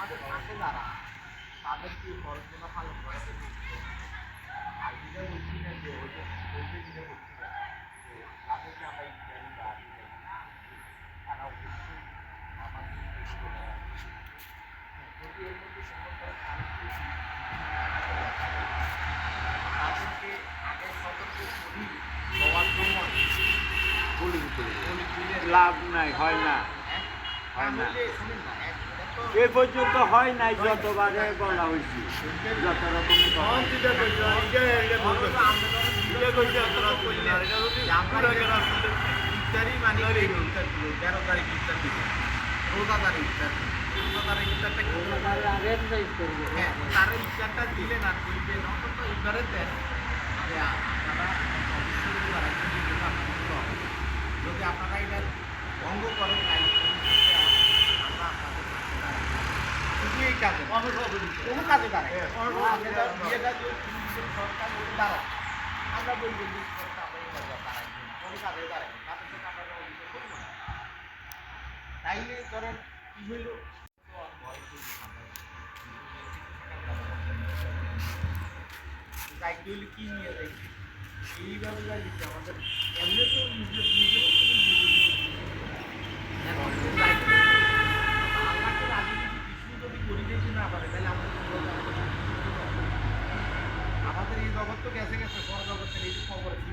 আমাদের পাশে যারা তাদেরকে কল্পনা পালন করাতে বলছে আর যেটা বলছি না যে ওই যে বলতে যেটা বলছি না যে তাদেরকে আমরা ইত্যাদি বা তারা অবশ্যই আমাদের করে। হ্যাঁ, যদি এর মধ্যে কোনো তাদেরকে আগে সতর্ক করি দেওয়ার জন্য বলে দিতে হবে। বলে দিলে লাভ নাই হয় না হ্যাঁ, হয় না। এ পর্যন্ত হয় নাই যতবারে বলা হয়েছে। যত রকমের আপনারা এটা ভঙ্গ করেন কাজে না। কোনো কাজে দাঁড়ায়। আপনারা বিয়েটা যে পুলিশের সরকার ওটা দাঁড়ায় আমরা বলব যে সরকার আমরা এই কাজে দাঁড়াই কোনো কাজে দাঁড়ায় না। তাদের সাথে আমরা কোনো অভিযোগ করব না। তাইলে ধরেন কি হইলে? কি নিয়ে যাই এইভাবে যাই আমাদের এমনি তো নিজের নিজের beautiful work.